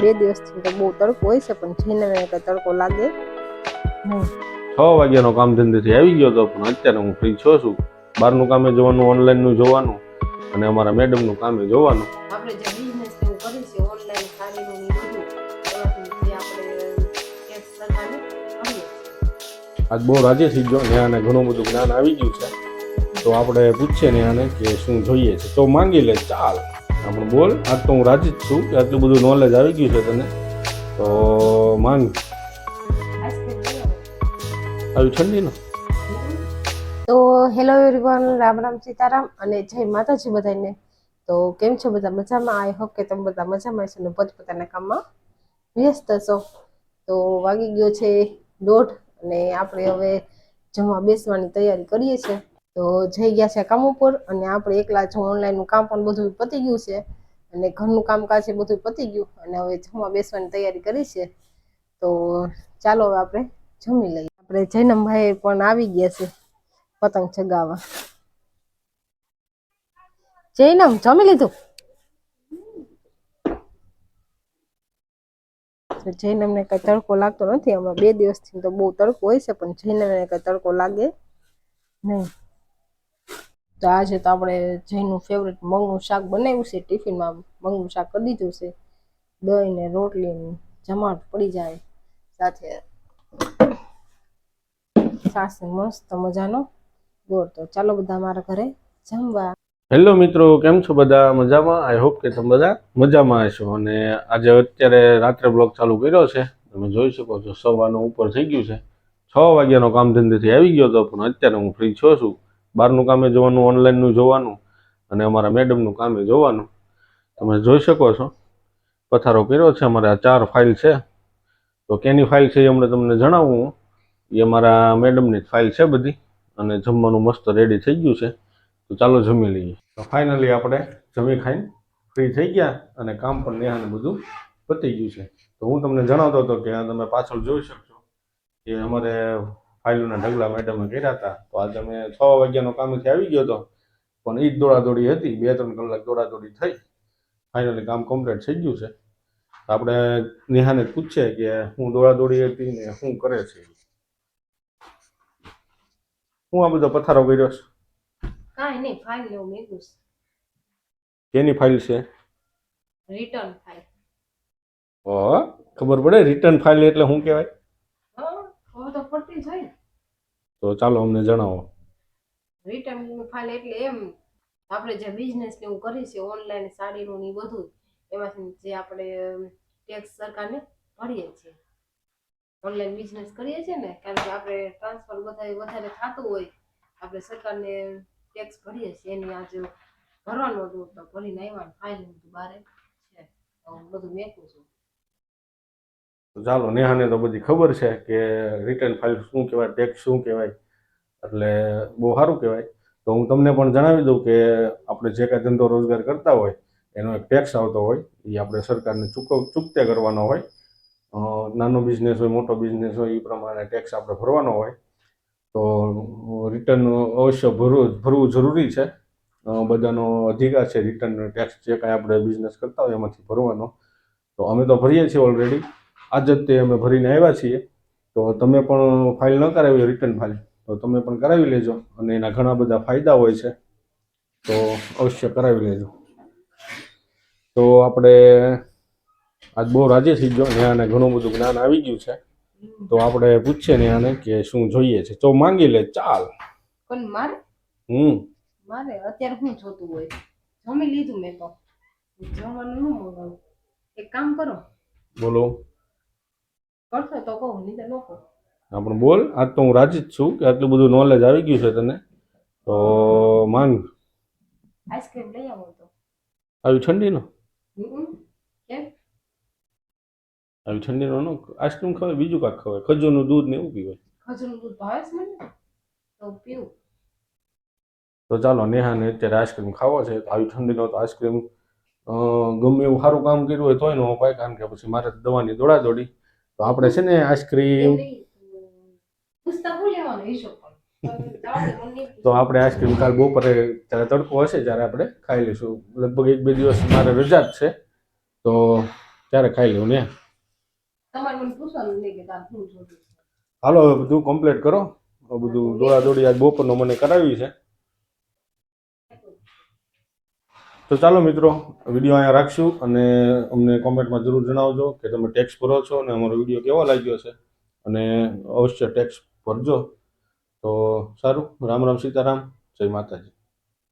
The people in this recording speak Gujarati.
બે દિવસથી તો બહુ તડકો હોય છે પણ જઈને કઈ તડકો લાગે. નહીં છ વાગ્યાનો કામ ધંધેથી આવી ગયો હતો પણ અત્યારે હું ફ્રી છો છું. બહારનું કામે જોવાનું ઓનલાઈનનું જોવાનું અને અમારા મેડમનું કામે જોવાનું. આપણે જે બિઝનેસ એવું કરી છે ઓનલાઈન સાડીનું ને બધું એમાંથી જે આપણે ટેક્સ સરકારને ભરીએ છીએ આજ બહુ રાજી થઈ ગયો ને આને ઘણું બધું જ્ઞાન આવી ગયું છે. તો આપણે પૂછીએ ને આને કે શું જોઈએ છે. તો માંગી લે ચાલ. આપણે બોલ. આજ તો હું રાજી જ છું કે આટલું બધું નોલેજ આવી ગયું છે તને. તો માંગ. આવી ઠંડી ને તો હેલો એવરીવન, રામ રામ સીતારામ અને જય માતાજી બધાને. તો કેમ છો બધા મજામાં? આઈ હોપ કે તમે બધા મજામાં છો ને પોતપોતાના કામમાં વ્યસ્ત છો. તો વાગી ગયો છે દોઢ અને આપણે હવે જમવા બેસવાની તૈયારી કરીએ છીએ. તો જઈ ગયા છે કામ ઉપર અને આપણે એકલા જો ઓનલાઈનનું કામ પણ બધું પતી ગયું છે. અને ઘરનું કામકાજ એ બધું પતી ગયું અને હવે જમવા બેસવાની તૈયારી કરી છે. તો ચાલો હવે આપણે જમી લઈએ. આપણે જૈનમભાઈ પણ આવી ગયા છે પતંગ ચગાવવા. જૈનમ, જમી લીધું? તો જૈનમને કઈ તડકો લાગતો નથી, હમણાં બે દિવસથી તો બહુ તડકો હોય છે, પણ જૈનમને કઈ તડકો લાગે નહીં. તો આજે તો આપણે જૈનનું ફેવરેટ મગનું શાક બનાવ્યું છે. ટિફિનમાં મગનું શાક કરી દીધું છે. દહીં ને રોટલી જમાટ પડી જાય સાથે. સાસ મસ્ત મજાનો ગોળ. તો ચાલો બધા મારા ઘરે જમવા. હેલો મિત્રો, કેમ છો બધા? મજામાં? આઈ હોપ કે તમે બધા મજામાં હશો. અને આજે અત્યારે રાત્રે બ્લોગ ચાલુ કર્યો છે. તમે જોઈ શકો છો, સવારનું ઉપર થઈ ગયું છે. છ વાગ્યાનો કામ ધંધેથી આવી ગયો હતો, પણ અત્યારે હું ફ્રી છો છું. બહારનું કામે જોવાનું ઓનલાઈનનું જોવાનું અને અમારા મેડમનું કામે જોવાનું. તમે જોઈ શકો છો. પથારો કર્યો છે, અમારે આ ચાર ફાઇલ છે. તો કેની ફાઇલ છે એ હમણાં તમને જણાવું. એ અમારા મેડમની જ ફાઇલ છે બધી અને જમવાનું મસ્ત રેડી થઈ ગયું છે. તો ચાલો જમી લઈએ. તો ફાઇનલી આપણે જમી ખાઈને ફ્રી થઈ ગયા અને કામ પણ નેહાને બધું પતી ગયું છે. તો હું તમને જણાવતો હતો કે તમે પાછળ જોઈ શકશો કે અમારે ફાઇલોના ઢગલા મેડમે કર્યા હતા. તો આજે અમે છ વાગ્યાનો કામેથી આવી ગયો હતો. પણ એ જ દોડાદોડી હતી. બે ત્રણ કલાક દોડાદોડી થઈ. ફાઇનલી કામ કમ્પ્લીટ થઈ ગયું છે. આપણે નેહાને પૂછીએ કે હું દોડાદોડી હતી ને શું કરે છે? હું આ બધો પથારો કર્યો છે? કાંઈ નહીં ફાઇલ લેવું મેગું કેની ફાઇલ છે? રિટર્ન ફાઇલ ઓ ખબર પડે? રિટર્ન ફાઇલ એટલે શું કહેવાય? હા તો પડતી જ હોય તો ચાલો અમને જણાવો. રિટર્ન ફાઇલ એટલે એમ, આપણે જે બિઝનેસ ને એવું કરી છે ઓનલાઈન સાડીનું ને બધું એમાંથી જે આપણે ટેક્સ સરકારને ભરીએ છીએ. ઓનલાઈન બિઝનેસ કરીએ છીએ ને, કારણ કે આપણે ટ્રાન્સફર વધારે વધારે થતું હોય, આપણે સરકારને ટેક્સ ભરીએ છીએ. એની આજે ભરવાનું હતું, તો ભરીને આવ્યા ફાઇલ હતું બારે છે. બધું મેકું છું. તો ચાલો, નેહાને તો બધી ખબર છે કે રિટર્ન ફાઇલ શું કહેવાય ટેક્સ શું કહેવાય, એટલે બહુ સારું કહેવાય. તો હું તમને પણ જણાવી દઉં કે આપણે જે કાંઈ ધંધો રોજગાર કરતા હોય, એનો એક ટેક્સ આવતો હોય, એ આપણે સરકારને ચૂકવ ચૂકતે કરવાનો હોય. નાનો બિઝનેસ હોય, મોટો બિઝનેસ હોય, એ પ્રમાણે ટેક્સ આપણે ભરવાનો હોય. તો રિટર્ન અવશ્ય ભરવું ભરવું જરૂરી છે. બધાનો અધિકાર છે રિટર્ન ટેક્સ જે કાંઈ આપણે બિઝનેસ કરતા હોય, એમાંથી ભરવાનો. તો અમે તો ભરીએ છીએ ઓલરેડી આજ જ તે અમે ભરીને આવ્યા છીએ. તો તમે પણ ફાઇલ ન કરાવી હોય રિટર્ન ફાઇલ તો તમે પણ કરાવી લેજો અને એના ઘણા બધા ફાયદા હોય છે. તો અવશ્ય કરાવી લેજો. તો આપણે આજ બહુ રાજી થઈ ગયો. ને ઘણું બધું જ્ઞાન આવી ગયું છે. તો આપણે પૂછીએ ને આને કે શું જોઈએ છે. તો માંગી લે ચાલ. પણ મારે? હમ. મારે? અત્યારે શું જોતું હોય? જમી લીધું મેં તો. જમવાનું ન મંગાવું. એક કામ કરો. બોલો. કરશો તો કહું નહીં તો ન કહું આપણે બોલ આજ તો હું રાજી જ છું કે આટલું બધું નોલેજ આવી ગયું છે તને. તો માંગ. આઈસ્ક્રીમ લઈ આવો તો. આવી ઠંડીનો. આવી ઠંડીનો નો આઈસ્ક્રીમ ખવાય બીજું કાંઈક ખવાય. ખજૂરનું દૂધ ને એવું પીવાય. ખજૂરનું દૂધ ભાવે છે મને? તો પીવું. તો ચાલો નેહાને અત્યારે આઈસ્ક્રીમ ખાવો છે. તો આવી ઠંડીનો તો આઈસ્ક્રીમ ગમે એવું સારું કામ કર્યું હોય તોય ન અપાય કારણ કે પછી મારે દવાની દોડા દોડી તો આપણે છે ને આઈસ્ક્રીમ તો આપણે આઈસ્ક્રીમ કાલ બપોરે જ્યારે તડકો હશે ત્યારે આપણે ખાઈ લઈશું. લગભગ એક બે દિવસ મારે રજા જ છે તો ત્યારે ખાઈ લઉં ને. હાલો હવે બધું કમ્પ્લીટ કરો બધું દોડા દોડી આજ બપોરનો મને કરાવી છે. તો ચાલો મિત્રો, વીડિયો અહીંયા રાખશું અને અમને કોમેન્ટમાં જરૂર જણાવજો કે તમે ટેક્સ ભરો છો અને અમારો વીડિયો કેવો લાગ્યો છે. અને અવશ્ય ટેક્સ ભરજો. તો સારું, રામ રામ સીતારામ, જય માતાજી.